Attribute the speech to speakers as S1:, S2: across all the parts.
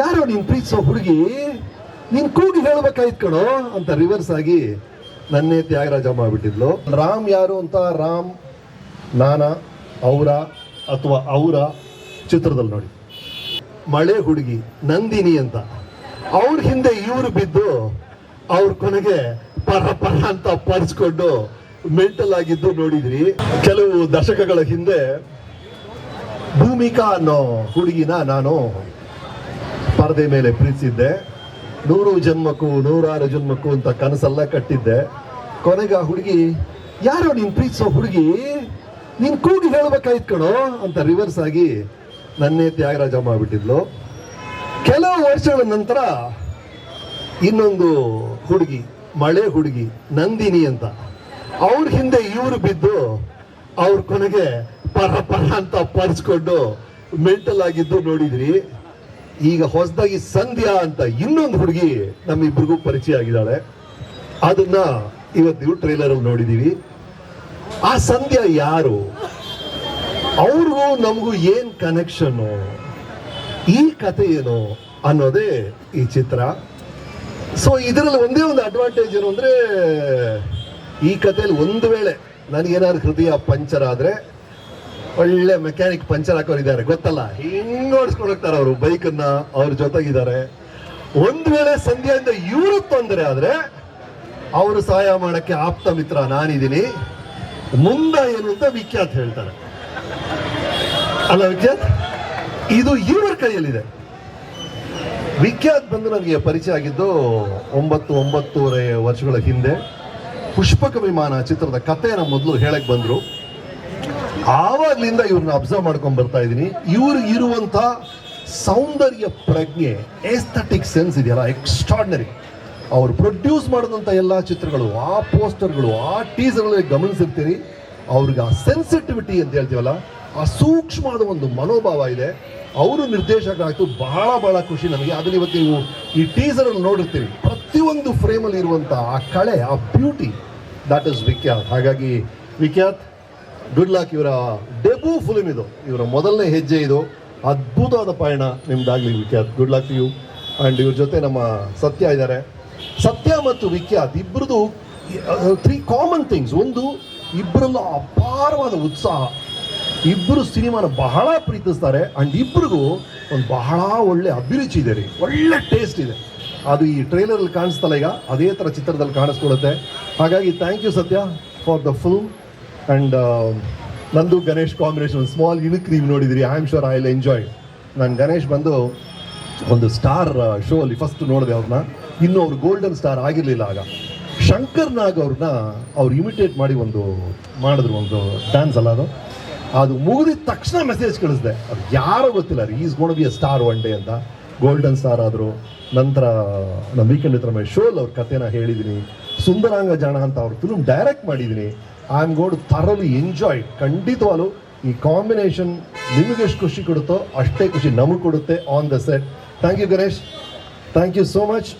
S1: ಯಾರೋ ನೀನು ಪ್ರೀತಿಸೋ ಹುಡುಗಿ, ನೀನು ಕೂಗಿ ಹೇಳ್ಬೇಕಾಯ್ತು ಕಣೋ ಅಂತ ರಿವರ್ಸ್ ಆಗಿ ನನ್ನೇ ತ್ಯಾಗರಾಜ ಮಾಡಿಬಿಟ್ಟಿದ್ಲು. ರಾಮ್ ಯಾರು ಅಂತ? ರಾಮ್, ನಾನ, ಅವರ ಅಥವಾ ಅವರ ಚಿತ್ರದಲ್ಲಿ ನೋಡಿ. ಮಳೆ ಹುಡುಗಿ, ನಂದಿನಿ ಅಂತ. ಅವ್ರ ಹಿಂದೆ ಇವರು ಬಿದ್ದು ಅವ್ರ ಕೊನೆಗೆ ಪರ ಪರ ಅಂತ ಪರ್ಸ್ಕೊಂಡು ಮೆಂಟಲ್ ಆಗಿದ್ದು ನೋಡಿದ್ರಿ. ಕೆಲವು ದಶಕಗಳ ಹಿಂದೆ ಭೂಮಿಕಾ ಅನ್ನೋ ಹುಡುಗಿನ ನಾನು ಪರದೆ ಮೇಲೆ ಪ್ರೀತಿಸಿದ್ದೆ. ನೂರು ಜನ್ಮಕ್ಕೂ, ನೂರಾರು ಜನ್ಮಕ್ಕೂ ಅಂತ ಕನಸೆಲ್ಲ ಕಟ್ಟಿದ್ದೆ. ಕೊನೆಗೆ ಹುಡುಗಿ, ಯಾರೋ ನೀನ್ ಪ್ರೀತಿಸೋ ಹುಡುಗಿ? ನೀನ್ ಕೂಗಿ ಹೇಳ್ಬೇಕಾಯ್ತು ಕಣೋ ಅಂತ ರಿವರ್ಸ್ ಆಗಿ ನನ್ನೇ ತ್ಯಾಗರಾಜ ಮಾಡ್ಬಿಟ್ಟಿದ್ಲು. ಕೆಲವು ವರ್ಷಗಳ ನಂತರ ಇನ್ನೊಂದು ಹುಡುಗಿ, ಮಳೆ ಹುಡುಗಿ, ನಂದಿನಿ ಅಂತ, ಅವ್ರ ಹಿಂದೆ ಇವರು ಬಿದ್ದು ಅವ್ರ ಕೊನೆಗೆ ಪರ ಪರ ಅಂತ ಪರ್ಸ್ಕೊಂಡು ಮೆಂಟಲ್ ಆಗಿದ್ದು ನೋಡಿದ್ರಿ. ಈಗ ಹೊಸದಾಗಿ ಸಂಧ್ಯಾ ಅಂತ ಇನ್ನೊಂದು ಹುಡುಗಿ ನಮ್ಮಿಬ್ರಿಗೂ ಪರಿಚಯ ಆಗಿದ್ದಾಳೆ. ಅದನ್ನ ಇವತ್ತು ನೀವು ಟ್ರೈಲರ್ ಅಲ್ಲಿ ನೋಡಿದೀವಿ ಆ ಸಂಧ್ಯಾ ಯಾರು? ಅವ್ರಿಗೂ ನಮಗೂ ಏನ್ ಕನೆಕ್ಷನ್ ಈ ಕತೆ ಏನು ಅನ್ನೋದೇ ಈ ಚಿತ್ರ. ಸೊ ಇದರಲ್ಲಿ ಒಂದೇ ಒಂದು ಅಡ್ವಾಂಟೇಜ್ ಏನು ಅಂದ್ರೆ ಈ ಕಥೆಯಲ್ಲಿ ಒಂದು ವೇಳೆ ನನಗೇನಾದ್ರು ಹೃದಯ ಪಂಚರ್ ಆದ್ರೆ ಒಳ್ಳೆ ಮೆಕ್ಯಾನಿಕ್ ಪಂಚರ್ ಹಾಕೋರು ಗೊತ್ತಲ್ಲ? ಹಿಂಗ್ ಓಡಿಸ್ಕೊಂಡು ಹೋಗ್ತಾರೆ ಅವರು? ಬೈಕನ್ನ ಅವ್ರ ಜೊತೆಗಿದ್ದಾರೆ. ಒಂದ್ ವೇಳೆ ಸಂಧ್ಯಾದಿಂದ ಇವರು ತೊಂದರೆ ಆದ್ರೆ ಅವರು ಸಹಾಯ ಮಾಡಕ್ಕೆ ಆಪ್ತ ಮಿತ್ರ ನಾನಿದ್ದೀನಿ. ಮುಂದ ಏನು ಅಂತ ವಿಖ್ಯಾತ್ ಹೇಳ್ತಾರೆ. ಅಲ್ಲ ವಿಖ್ಯಾತ್? ಇದು ಇವ್ರ ಕೈಯಲ್ಲಿದೆ. ವಿಖ್ಯಾತ್ ಬಂದು ನನಗೆ ಪರಿಚಯ ಆಗಿದ್ದು ಒಂಬತ್ತು ಒಂಬತ್ತೂವರೆ ವರ್ಷಗಳ ಹಿಂದೆ ಪುಷ್ಪಕ ವಿಮಾನ ಚಿತ್ರದ ಕಥೆಯನ್ನು ಮೊದಲು ಹೇಳಕ್ಕೆ ಬಂದ್ರು. ಆವಾಗ್ಲಿಂದ ಇವ್ರನ್ನ ಅಬ್ಸರ್ವ್ ಮಾಡ್ಕೊಂಡ್ ಬರ್ತಾ ಇದ್ದೀನಿ. ಇವ್ರು ಇರುವಂತ ಸೌಂದರ್ಯ ಪ್ರಜ್ಞೆ ಎಸ್ಥೆಟಿಕ್ ಸೆನ್ಸ್ ಇದೆಯಲ್ಲ ಎಕ್ಸ್ಟ್ರಾಡ್ನರಿ ಅವ್ರು ಪ್ರೊಡ್ಯೂಸ್ ಮಾಡಿದಂಥ ಎಲ್ಲ ಚಿತ್ರಗಳು, ಆ ಪೋಸ್ಟರ್ಗಳು ಆ ಟೀಸರ್ಗಳಲ್ಲಿ ಗಮನಿಸಿರ್ತೀರಿ. ಅವ್ರಿಗೆ ಆ ಸೆನ್ಸಿಟಿವಿಟಿ ಅಂತ ಹೇಳ್ತೀವಲ್ಲ, ಆ ಸೂಕ್ಷ್ಮವಾದ ಒಂದು ಮನೋಭಾವ ಇದೆ. ಅವರು ನಿರ್ದೇಶಕರಾಯ್ತು, ಬಹಳ ಬಹಳ ಖುಷಿ ನನಗೆ ಅದನ್ನ ಇವತ್ತು ನೀವು ಈ ಟೀಸರ್ ಅನ್ನು ನೋಡಿರ್ತೀರಿ. ಪ್ರತಿಯೊಂದು ಫ್ರೇಮಲ್ಲಿ ಇರುವಂಥ ಆ ಕಳೆ, ಆ ಬ್ಯೂಟಿ ದಟ್ ಇಸ್ ವಿಖ್ಯಾತ್ ಹಾಗಾಗಿ ವಿಖ್ಯಾತ್ ಗುಡ್ ಲಕ್ ಇವರ ಡೆಬ್ಯೂ ಫಿಲ್ಮ್ ಇದು. ಇವರ ಮೊದಲನೇ ಹೆಜ್ಜೆ ಇದು. ಅದ್ಭುತವಾದ ಪಯಣ ನಿಮ್ದಾಗ್ಲಿ Vikhyat. Good luck you and ಇವ್ರ ಜೊತೆ ನಮ್ಮ ಸತ್ಯ ಇದ್ದಾರೆ. ಸತ್ಯ ಮತ್ತು ವಿಖ್ಯಾತ್ ಇಬ್ಬರದು ತ್ರೀ ಕಾಮನ್ ಥಿಂಗ್ಸ್ ಒಂದು ಇಬ್ಬರಲ್ಲೂ ಅಪಾರವಾದ ಉತ್ಸಾಹ. ಇಬ್ಬರು ಸಿನಿಮಾನ ಬಹಳ ಪ್ರೀತಿಸ್ತಾರೆ. ಅಂಡ್ ಇಬ್ಬರಿಗೂ ಒಂದು ಬಹಳ ಒಳ್ಳೆ ಅಭಿರುಚಿ ಇದೆ ರೀ. ಒಳ್ಳೆ ಟೇಸ್ಟ್ ಇದೆ. ಅದು ಈ ಟ್ರೈಲರಲ್ಲಿ ಕಾಣಿಸ್ತಲ್ಲ ಈಗ. ಅದೇ ಥರ ಚಿತ್ರದಲ್ಲಿ ಕಾಣಿಸ್ಕೊಳ್ಳುತ್ತೆ. ಹಾಗಾಗಿ thank you Satya for the film and ನಂದು ಗಣೇಶ್ ಕಾಂಬಿನೇಷನ್ ಸ್ಮಾಲ್ ಇಣಕ್ ನೀವು ನೋಡಿದಿರಿ. I am sure I will enjoy ನಾನು ಗಣೇಶ್ ಬಂದು ಒಂದು ಸ್ಟಾರ್ ಶೋ ಅಲ್ಲಿ ಫಸ್ಟ್ ನೋಡಿದೆ ಅವ್ರನ್ನ ಇನ್ನು ಅವ್ರು ಗೋಲ್ಡನ್ ಸ್ಟಾರ್ ಆಗಿರಲಿಲ್ಲ ಆಗ. ಶಂಕರ್ ನಾಗ್ ಅವ್ರನ್ನ ಅವ್ರು ಇಮಿಟೇಟ್ ಮಾಡಿ ಒಂದು ಮಾಡಿದ್ರು ಒಂದು ಡ್ಯಾನ್ಸ್ ಅಲ್ಲ ಅದು. ಅದು ಮುಗಿದ ತಕ್ಷಣ ಮೆಸೇಜ್ ಕಳಿಸ್ದೆ. ಅದು ಯಾರೋ ಗೊತ್ತಿಲ್ಲ ರೀ is gonna be a star one day ಅಂತ. ಗೋಲ್ಡನ್ ಸ್ಟಾರ್ ಆದರು, ನಂತರ ನಮ್ಮ ವೀಕೆಂಡ್ ವಿತ್ ರಮೇಶ್ ಶೋಲ್ ಅವ್ರ ಕಥೆನ ಹೇಳಿದ್ದೀನಿ ಸುಂದರಾಂಗ ಜಾಣ ಅಂತ ಅವ್ರ ಫಿಲ್ಮ್ ಡೈರೆಕ್ಟ್ ಮಾಡಿದ್ದೀನಿ ಐ ಆಮ್ ಗೋಡ್ ಥರಲಿ ಎಂಜಾಯ್ ಖಂಡಿತವಾಗ್ಲು ಈ ಕಾಂಬಿನೇಷನ್ ನಿಮಗೆ ಎಷ್ಟು ಖುಷಿ ಕೊಡುತ್ತೋ ಅಷ್ಟೇ ಖುಷಿ ನಮಗೆ ಕೊಡುತ್ತೆ on the set thank you Ganesh thank you so much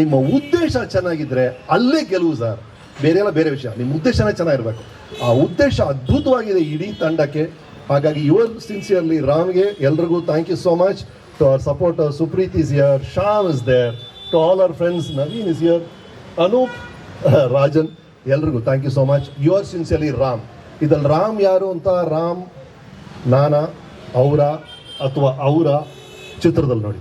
S1: ನಿಮ್ಮ ಉದ್ದೇಶ ಚೆನ್ನಾಗಿದ್ದರೆ ಅಲ್ಲೇ ಗೆಲುವು ಸರ್ ಬೇರೆ ಎಲ್ಲ ಬೇರೆ ವಿಷಯ. ನಿಮ್ಮ ಉದ್ದೇಶನೇ ಚೆನ್ನಾಗಿರಬೇಕು. ಆ ಉದ್ದೇಶ ಅದ್ಭುತವಾಗಿದೆ ಇಡೀ ತಂಡಕ್ಕೆ. ಹಾಗಾಗಿ ಯುವರ್ ಸಿನ್ಸಿಯರ್ಲಿ ರಾಮ್ಗೆ ಎಲ್ರಿಗೂ thank you so much to our support Supreeth is here Sham is there to all our friends Naveen is here Anoop Rajan ಎಲ್ರಿಗೂ thank you so much your sincerely Ram ಇದ್ರಲ್ಲಿ ರಾಮ್ ಯಾರು ಅಂತ? ರಾಮ್ ನಾನಾ, ಅವರ, ಅಥವಾ ಅವರ ಚಿತ್ರದಲ್ಲಿ ನೋಡಿ.